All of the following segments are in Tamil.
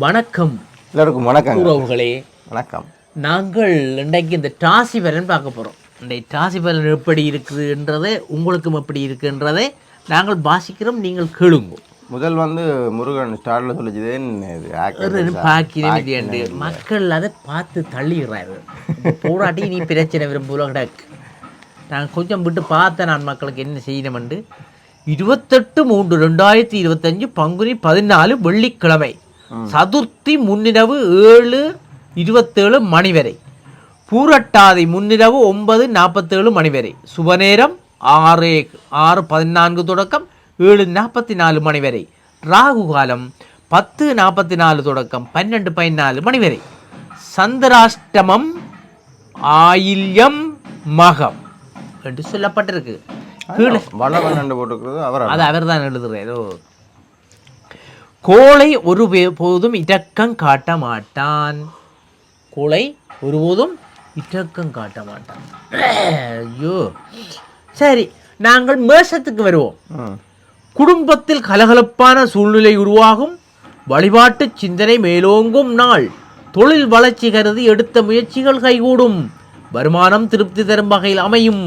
வணக்கம். எல்லாருக்கும் வணக்கம் உறவுகளே வணக்கம். நாங்கள் இன்றைக்கு இந்த டாசி பலன் பார்க்க போகிறோம் இன்றைக்கு டாசி பலன் எப்படி இருக்குன்றதை உங்களுக்கும் எப்படி இருக்குன்றதை நாங்கள் வாசிக்கிறோம் நீங்கள் கேளுங்க முதல் வந்து முருகன் ஸ்டார்ல சொல்லிச்சுதே மக்கள் அதை பார்த்து தள்ளிடுறாரு. போராட்டி நீ பிரச்சனை விரும்புல கிடக்கு நான் கொஞ்சம் விட்டு பார்த்தேன் நான் மக்களுக்கு என்ன செய்யணுமெண்டு இருபத்தெட்டு மூன்று ரெண்டாயிரத்தி இருபத்தஞ்சு பங்குனி பதினாலு வெள்ளிக்கிழமை. சதுர்த்தி முன்னிரவு ஏழு இருபத்தேழு மணி வரை பூரட்டாதி முன்னிரவு ஒன்பது நாற்பத்தேழு மணி வரை சுபநேரம் ஆறு ஆறு பதினான்கு தொடக்கம் ஏழு நாற்பத்தி நாலு மணி வரை ராகு காலம் பத்து நாற்பத்தி நாலு தொடக்கம் பன்னெண்டு பதினாலு மணி வரை சந்திராஷ்டமம் ஆயில்யம் மகம் என்று சொல்லப்பட்டிருக்கு. கீழே வளவன் என்று போட்டுக்கிறது அவர் அது அவர் தான் எழுதுறாரோ கோழை ஒரு போதும் இரக்கம் காட்ட மாட்டான். கோழை ஒருபோதும் இரக்கம் காட்ட மாட்டான். ஐயோ. சரி நாங்கள் மேஷத்துக்கு வருவோம். குடும்பத்தில் கலகலப்பான சூழ்நிலை உருவாகும். வழிபாட்டு சிந்தனை மேலோங்கும் நாள். தொழில் வளர்ச்சி கருதி எடுத்த முயற்சிகள் கைகூடும். வருமானம் திருப்தி தரும் வகையில் அமையும்.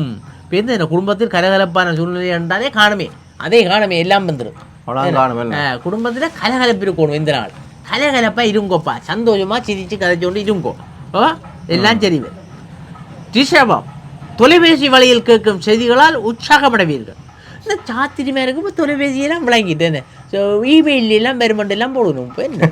குடும்பத்தில் கலகலப்பான சூழ்நிலை என்றாலே காணுமே. அதே காணுமே எல்லாம் வந்துடும்? குடும்பத்தில் கலகலப்பு இருக்கணும் இந்த நாள். கலகலப்பா இருங்கோப்பா. சந்தோஷமா சிரிச்சு கதைச்சோண்டு இருங்கோ. ஓ எல்லாம் சரி ரிஷபம் தொலைபேசி வழியில் கேட்கும் செய்திகளால் உற்சாகமடைவீர்கள். இந்த சாத்திரிமா இருக்கும் தொலைபேசியெல்லாம் விளங்கிட்டேன்னு ஸோ இமெயில் எல்லாம் பெருமண்டு எல்லாம் போடணும். இப்போ என்ன?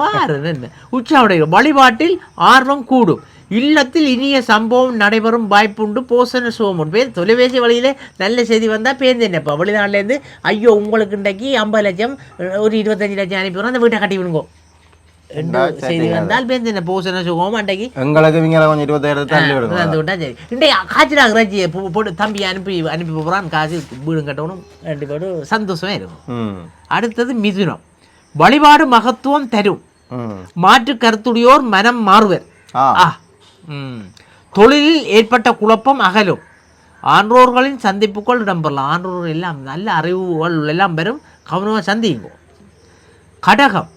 பாரு என்ன? உற்சாகமடைவீர்கள். வழிபாட்டில் ஆர்வம் கூடும். இல்லத்தில் இனிய சம்பவம் நடைபெறும் வாய்ப்புண்டு. போசன சோமன். பேர் தொலைபேசி வழியிலே நல்ல செய்தி வந்தால் பேருந்து என்னப்பா வெளிநாட்டிலேருந்து ஐயோ உங்களுக்கு இன்றைக்கு ஐம்பது லட்சம் ஒரு இருபத்தஞ்சு லட்சம் அனுப்பிடுறோம் அந்த வீட்டை கட்டி விடுங்கோ. செய்தி வந்தால் பேருந்து என்ன போசன சுகம் அன்றைக்கு எங்களுக்கு இவங்க கொஞ்சம் இருபத்தாயிரத்தை அந்த விட்டா சரி. இன்றைய இறைச்சியை போ- போட்டு தம்பி அனுப்பி அனுப்பி போகிறான் காசு வீடு கட்டணும். ரெண்டு பேரும் சந்தோஷமே இருக்கும். அடுத்தது மிதுனம். வழிபாடு மகத்துவம் தரும். மாற்று கருத்துடையோர் மனம் மாறுவர். ஆ தொழிலில் ஏற்பட்ட குழப்பம் அகலும். ஆன்றோர்களின் சந்திப்புகள் இடம்பெறலாம். ஆன்றோர் எல்லாம் நல்ல அறிவுகள் எல்லாம் பெறும் கவனமாக சந்திங்க கடகம்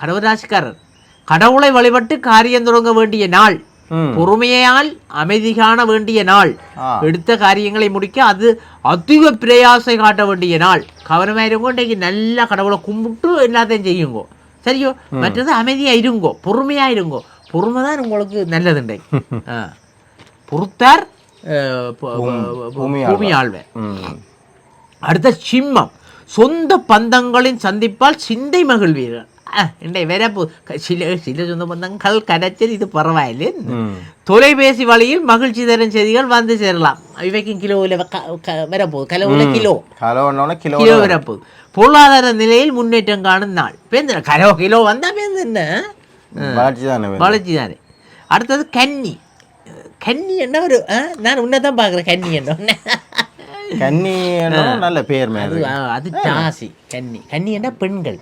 கடவுராசிக்காரர் கடவுளை வழிபட்டு காரியம் தொடங்க வேண்டிய நாள் பொறுமையால் அமைதி காண வேண்டிய நாள். எடுத்த காரியங்களை முடிக்க அது அதிக பிரயாசை காட்ட வேண்டிய நாள். கவனமாயிருங்கோ இன்றைக்கு நல்ல கடவுளை கும்பிட்டு எல்லாத்தையும் செய்யுங்கோ. சரியோ? மற்றது அமைதியா இருங்கோ பொறுமையா இருங்கோ. பொறுமை தான் உங்களுக்கு நல்லது இன்றைக்கு ஆ. பொறுத்தார் பூமி ம். அடுத்த சிம்மம். சொந்த பந்தங்களின் சந்திப்பால் சிந்தை மகிழ்வீர்கள் அஹ், இன்றைய வரப்பு க- சில சில சொந்த பந்தங்கள் கரைச்சல் இது பரவாயில்லை. ம். தொலைபேசி வழியில் மகிழ்ச்சி தரும் செய்திகள் வந்து சேரலாம். இவைக்கும் கிலோவில் வரப்போகுது கிலோவில் கிலோ கிலோ. கிலோ வரப்போகுது பொருளாதார நிலையில் முன்னேற்றம் காணும் நாள். பேருந்து கிலோ கிலோ வந்தா பேருந்து என்ன? வளர்ச்சி தானே வேணும். வளர்ச்சி தானே அடுத்தது கன்னி. கன்னி என்ன ஒரு நான் உன்னை தான் பார்க்குறேன் கன்னி என்ன கன்னி நல்ல பேர் அது அது ஜாசி கன்னி. கன்னி என்ன பெண்கள்.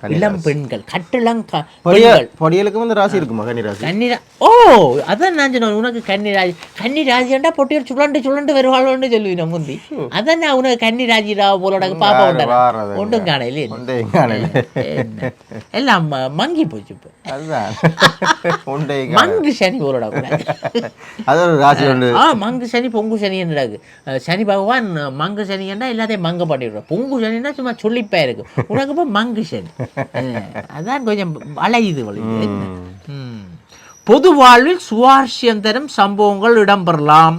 கன்னி இளம் பெண்கள். கட்டளம் க- பொடியல் பெண்கள். பொடியலுக்கு வந்து ராசி இருக்குமா கன்னி ராசி? கன்னிரா ஓ அதான் நான் சொன்னேன் உனக்கு கன்னிராஜ் கன்னிராஜிண்டா பொட்டியல் சுழண்டு சுழண்டு வருவாளோன்னு சொல்லுவீங்க முந்தி. அதான் நான் உனக்கு கன்னிராஜிடா போலோட பாப்பா உண்டா ஒன்றும் காணையிலே எல்லாம் மங்கி போச்சு இப்போ. அதுதான். மங்கு சனி போலோட அது ஒரு ராசி ஆ மங்கு சனி பொங்கு சனி என்னடாக்கு அஹ் சனி பகவான் மங்கு சனி என்ன எல்லாத்தையும் மங்க பண்ணிடுறோம் பொங்கு சனின்னா சும்மா சொல்லிப்பா இருக்கு. உனக்கு இப்போ மங்கு சனி அஹ் அதான் கொஞ்சம் என்ன? ம். பொது வாழ்வில் சுவாரஸ்யம் தரும் சம்பவங்கள் இடம்பெறலாம்.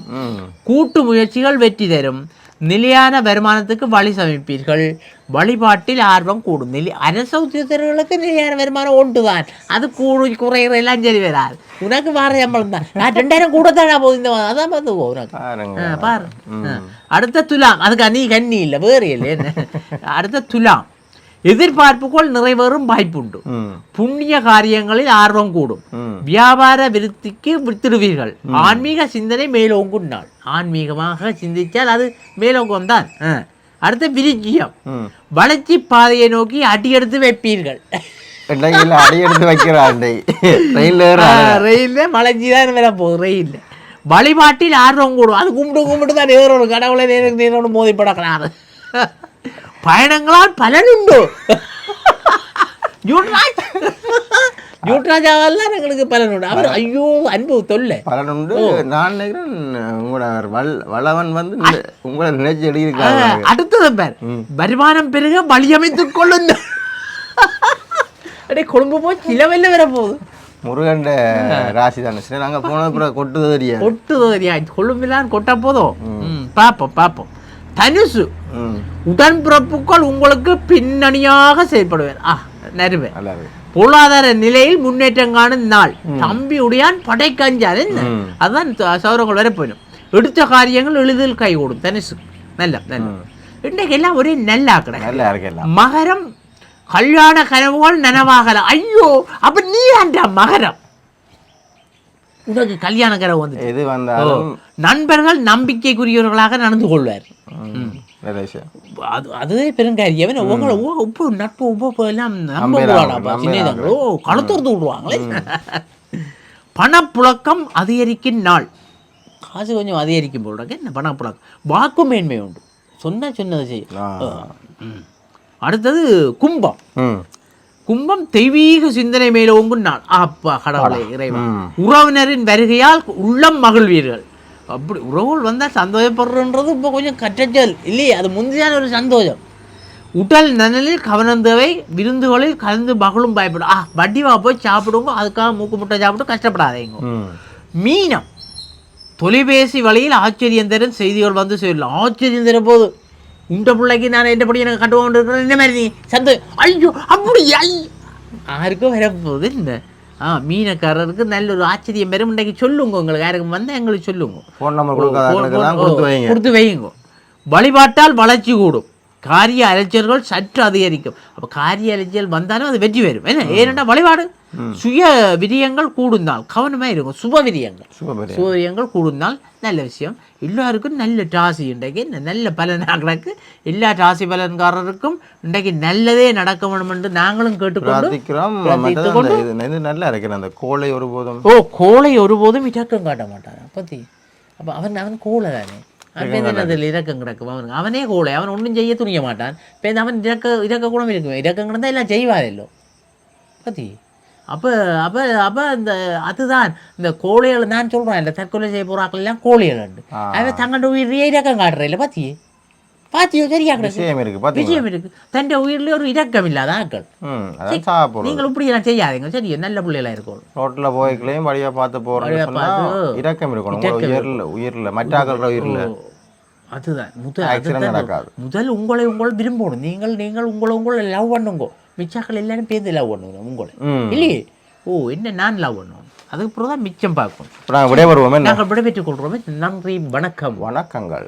கூட்டு முயற்சிகள் வெற்றி தரும். நிலையான வருமானத்துக்கு வழி சமைப்பீர்கள். வழிபாட்டில் ஆர்வம் கூடும். நிலை அரச உத்தியோகர்களுக்கு நிலையான வருமானம் ஒன்றுதான் அது கூடு குறையிற எல்லாம் சரி வராது. உனக்கு வார சம்பளம் தான். நான் ரெண்டாயிரம் கூட தானே போகுது இந்த. அதான் போ உனக்கு. பாரு. அடுத்த துலாம் அதுக்கு நீ கண்ணி இல்லை வேறு இல்லை. என்ன? அடுத்த துலாம். எதிர்பார்ப்புகள் நிறைவேறும் வாய்ப்புண்டு. புண்ணிய காரியங்களில் ஆர்வம் கூடும். வியாபார விருத்திக்கு வித்திடுவீர்கள். ஆன்மீக சிந்தனை மேலோங்கும் நாள் ஆன்மீகமாக சிந்தித்தால் அது மேலோங்கும் தான் அடுத்த விருஜியம் ம். வளர்ச்சி பாதையை நோக்கி அடியெடுத்து வைப்பீர்கள். இன்றைக்கு அடி எடுத்து வைக்கிறாண்டை ரயில் ரயில்ல மலைஞ்சி தான் மேல போகுது ரயில்ல. வழிபாட்டில் ஆர்வம் கூடும். அது கும்பிட்டு கும்பிட்டு தான் நேரோடு கடவுளை நேருக்கு நேரோடு மோதிப்படக்கிறாரு பயணங்களால் பலனுண்டு right? ஜூட்ராஜாவெல்லாம் எங்களுக்கு பலன் உண்டு. அவர் ஐயோ அன்பு தொல்லை. பலனுண்டு நான் நினைக்கிறேன் உங்களோட வல் வளவன் வந்து உங்களை நினைச்சு எழுதியிருக்காங்க அடுத்தது பேர். வருமானம் பெருக வழியமைத்துக் கொள்ளுங்க அடே கொழும்பு போய் சிலவெல்ல வர போகுது. முருகண்ட ராசி தானே நாங்கள் போன அப்புறம் கொட்டுது தெரியாது. கொட்டுதோ தெரியா கொழும்பிலான் கொட்டா போதும். ம், பாப்போம் பாப்போம். தனுசு ம். உடன்பிறப்புகள் உங்களுக்கு பின்னணியாக செயல்படுவேன். ஆ நறுவே. பொருளாதார நிலையில் முன்னேற்றம் காணும் நாள். தம்பி உடையான் படைக்கஞ்சான் என்ன? அதான் த- சௌரங்கள் வர போயிடும். எடுத்த காரியங்கள் எளிதில் கைகூடும் தனுசு. நல்ல நல்ல. இன்றைக்கு எல்லாம் ஒரே நல்லா கிடக்கு நல்லா இருக்கு எல்லாம். மகரம் கல்யாண கனவுகள் நனவாகல. ஐயோ அப்ப நீ அந்த மகரம்? உனக்கு கல்யாண கனவு வந்து எது வந்தாலும் நண்பர்கள் நம்பிக்கைக்குரியவர்களாக நடந்து கொள்வார். அது அதுவே பெருங்காரியம் உங்களை உப்பு நட்பு உப்பு எல்லாம் நம்ப நம்பிடலாம், கூடாதாப்பா சின்னதாங்க ஓ களத்துறது விடுவாங்களே. பணப்புழக்கம் அதிகரிக்கும் நாள். காசு கொஞ்சம் அதிகரிக்கும் இருக்கு. என்ன பணப்புழக்கம்? வாக்கு மேன்மை உண்டு. சொன்ன சொன்னது செய்யும் ஆ. ம். அடுத்தது கும்பம். கும்பம் தெய்வீக சிந்தனை மேலோங்கும் நாள் அப்பா கடவுளே இறைவா. ம். உறவினரின் வருகையால் உள்ளம் மகிழ்வீர்கள். அப்படி உறவுகள் வந்தால் சந்தோஷப்படுறன்றது இப்போ கொஞ்சம் கற்றச்சல். இல்லையே அது முந்தையான ஒரு சந்தோஷம். உடல் நலனில் கவனம் தேவை விருந்துகளில் கலந்து மகளும் பயப்படும். ஆ வட்டிவா போய் சாப்பிடுங்க. அதுக்காக மூக்கு முட்டை சாப்பிட்டு கஷ்டப்படாதீங்க. மீனம். தொலைபேசி வழியில் ஆச்சரியம் தரும் செய்திகள் வந்து சொல்லலாம் ஆச்சரியம் தரும் போது உண்ட பிள்ளைக்கு நான் என்ன படி எனக்கு கட்டுவோம் இருக்கிறேன் என்ன மாதிரி நீ சந்தோ. ஐயோ அப்படி ஐ யாருக்கும் வரப்போகுது என்ன ஆ மீனக்காரருக்கு நல்ல ஒரு ஆச்சரியம். பெரும் இன்றைக்கு சொல்லுங்க உங்களுக்கு. யாருக்கும் வந்தால் எங்களுக்கு சொல்லுங்க. ஃபோன் நம்பர் கொடுத்து வைங்க. வழிபாட்டால் வளர்ச்சி கூடும். காரிய அலைச்சல்கள் சற்று அதிகரிக்கும். அப்போ காரிய அலைச்சல் வந்தாலும் அது வெற்றி பெறும். என்ன? ஏனென்றால் வழிபாடு. சுய விரியங்கள் கூடுந்தால் கவனமாக இருக்கும் சுப விரியங்கள் சூப்பர் சூரியங்கள் கூடுந்தால் நல்ல விஷயம். எல்லாருக்கும் நல்ல ராசி இன்றைக்கு. நல்ல பலனாக கிடக்கு எல்லா ராசி பலன்காரருக்கும் இன்றைக்கு நல்லதே நடக்க வேண்டும் என்று நாங்களும் கேட்டுக்கொண்டு நல்லா இருக்கிற அந்த கோழை ஒருபோதும். ஓ கோழை ஒருபோதும் இரக்கம் காட்ட மாட்டான் பத்தி. அப்போ அவன் அவன் கோழை தானே அவன் அதில் இரக்கம் கிடக்கும் அவனுக்கு அவனே கோழை அவன் ஒன்றும் செய்ய துணிய மாட்டான் இப்போ அவன் இறக்க இறக்க குணம் இருக்கும் இறக்கம் கிடந்தா எல்லாம் செய்வாரല്ലോ பத்தி அப்போ அப்போ அப்போ இந்த அதுதான் இந்த கோழைகள் நான் சொல்கிறேன் இல்லை தற்கொலை செய்ய போகிறாக்கள் எல்லாம் கோழைகள் உண்டு அவன் தங்கண்ட உயிரியே இரக்கம் காட்டுற இல்லை பாத்தியே பாத்தியோ சரியா விஷயம் இருக்கு விஷயம் இருக்கு. தன் உயிரிலே ஒரு இரக்கம் இல்லாத ஆக்கள் நீங்கள் இப்படி எல்லாம் செய்யாதீங்க. சரி நல்ல பிள்ளைகளா இருக்கணும் ரோட்ல போய்க்கலையும் வழியா பார்த்து சொன்னா இரக்கம் இருக்கணும். உயிரில் உயிரில் மற்றாக்கள உயிரில் ஓ, அதுதான். முதல் முதல் உங்களை உங்கள் விரும்பணும். நீங்கள் நீங்கள் உங்களை உங்களை லவ் பண்ணுங்க. மிச்சாக்கள் எல்லாரும் பேருந்து லவ் பண்ணுங்க உங்களை. இல்லையே? ஓ என்ன நான் லவ் பண்ணுவோம் அதுக்கப்புறம் தான் மிச்சம் பார்க்கணும் இப்போ நாங்கள் விடைபெறுவோம் என்ன? நாங்கள் விடைபெற்றுக் கொள்றோமே நன்றி வணக்கம். வணக்கங்கள்.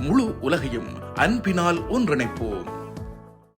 முழு உலகையும் அன்பினால் ஒன்றிணைப்போம்.